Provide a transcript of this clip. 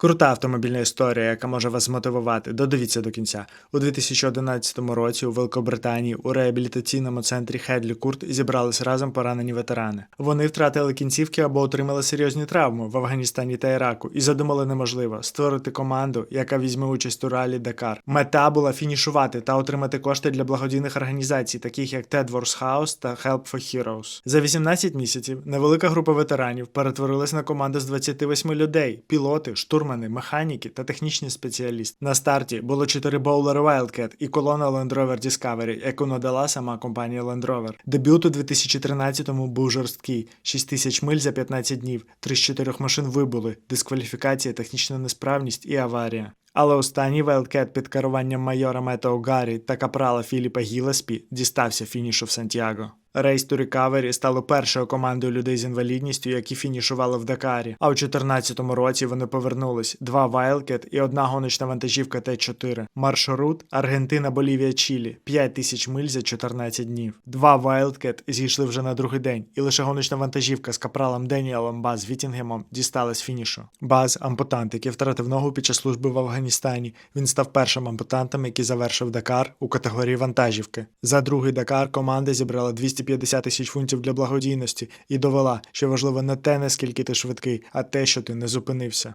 Крута автомобільна історія, яка може вас змотивувати. Додивіться до кінця. У 2011 році у Великобританії у реабілітаційному центрі Хедлі Курт зібрались разом поранені ветерани. Вони втратили кінцівки або отримали серйозні травми в Афганістані та Іраку і задумали неможливо створити команду, яка візьме участь у ралі Дакар. Мета була фінішувати та отримати кошти для благодійних організацій, таких як Ted Wars House та Help for Heroes. За 18 місяців невелика група ветеранів перетворилась на команду з 28 людей: пілоти, штурмани, механіки та технічні спеціалісти. На старті було 4 боулери Wildcat і колона Land Rover Discovery, яку надала сама компанія Land Rover. Дебют у 2013-му був жорсткий: 6 тисяч миль за 15 днів, 3 з 4 машин вибули, дискваліфікація, технічна несправність і аварія. Але останній Wildcat під керуванням майора Метео Гаррі та капрала Філіпа Гілеспі дістався фінішу в Сантьяго. Race to Recovery стало першою командою людей з інвалідністю, які фінішували в Дакарі. А у 2014 році вони повернулись: два Wildcat і одна гоночна вантажівка Т4. Маршрут Аргентина, Болівія, Чилі 5 тисяч миль за 14 днів. Два Wildcat зійшли вже на другий день, і лише гоночна вантажівка з капралом Деніелом Баз Вітінгемом дісталась фінішу. Баз ампутант, який втратив ногу під час служби в Афганістані. Він став першим ампутантом, який завершив Дакар у категорії вантажівки. За другий Дакар команда зібрала 250 тисяч фунтів для благодійності і довела, що важливо не те, наскільки ти швидкий, а те, що ти не зупинився.